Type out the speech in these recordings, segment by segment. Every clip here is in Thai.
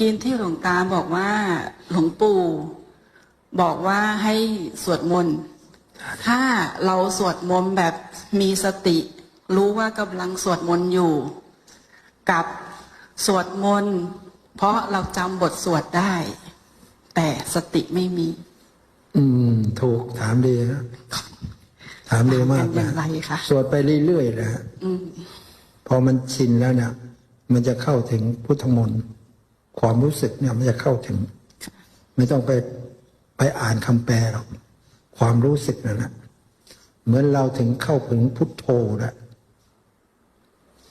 กินที่หลวงตาบอกว่าหลวงปู่บอกว่าให้สวดมนต์ ถ้าเราสวดมนต์แบบมีสติ รู้ว่ากำลังสวดมนต์อยู่ กับสวดมนต์เพราะเราจำบทสวดได้ แต่สติไม่มี อืม ถูกถามดีนะถามดีมากเป็นอนะย่างไรคะสวดไปเรื่อยๆนะฮะพอมันชินแล้วเนี่ยมันจะเข้าถึงพุทธมนต์ ความรู้สึกเนี่ยมันจะเข้าถึง ไม่ต้องไปไปอ่านคำแปลหรอกความรู้สึกนั่นแหละเหมือนเราถึงเข้าถึงพุทโธนะ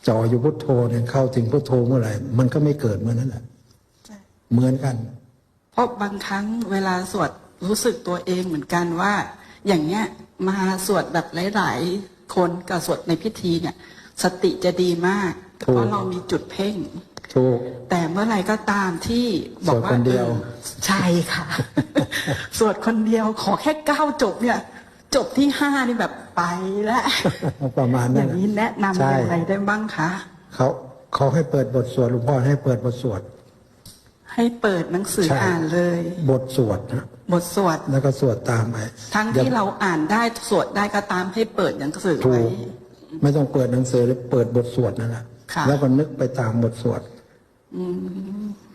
จ่ออยู่พุทโธเนี่ยเข้าถึงพุทโธเมื่อไหร่ มันก็ไม่เกิดเมื่อนั้นแหละเหมือนกัน เพราะบางครั้งเวลาสวดรู้สึกตัวเองเหมือนกันว่า อย่างเนี้ยมาสวดแบบหลาย ๆ คนกับสวดในพิธีเนี่ย สติจะดีมากถูกเพราะเรามีจุดเพ่ง ถูก แต่เมื่อไหร่ก็ตามที่บอกว่าสวดคนเดียวออใช่ค่ะ สวดคนเดียวขอแค่เก้าจบเนี่ย จบที่ห้านี่แบบไปแล้วประมาณอนั้ย่านงนี้แนะนำใช่อย่างไรได้บ้างคะเขาเขาให้เปิดบทสวดหลวงพ่อให้เปิดบทสวดให้เปิดหนังสือใช่อ่านเลย บทสวดนะบทสวดแล้วก็สวดตามไปทั้งอย่ที่เราอ่านได้สวดได้ก็ตามให้เปิดหนังสือถูไว้กไม่ต้องเปิดหนังสือเลยเปิดบทสวดนั่นแหละค่ะแล้วก็นึกไปตามบทสวด 嗯。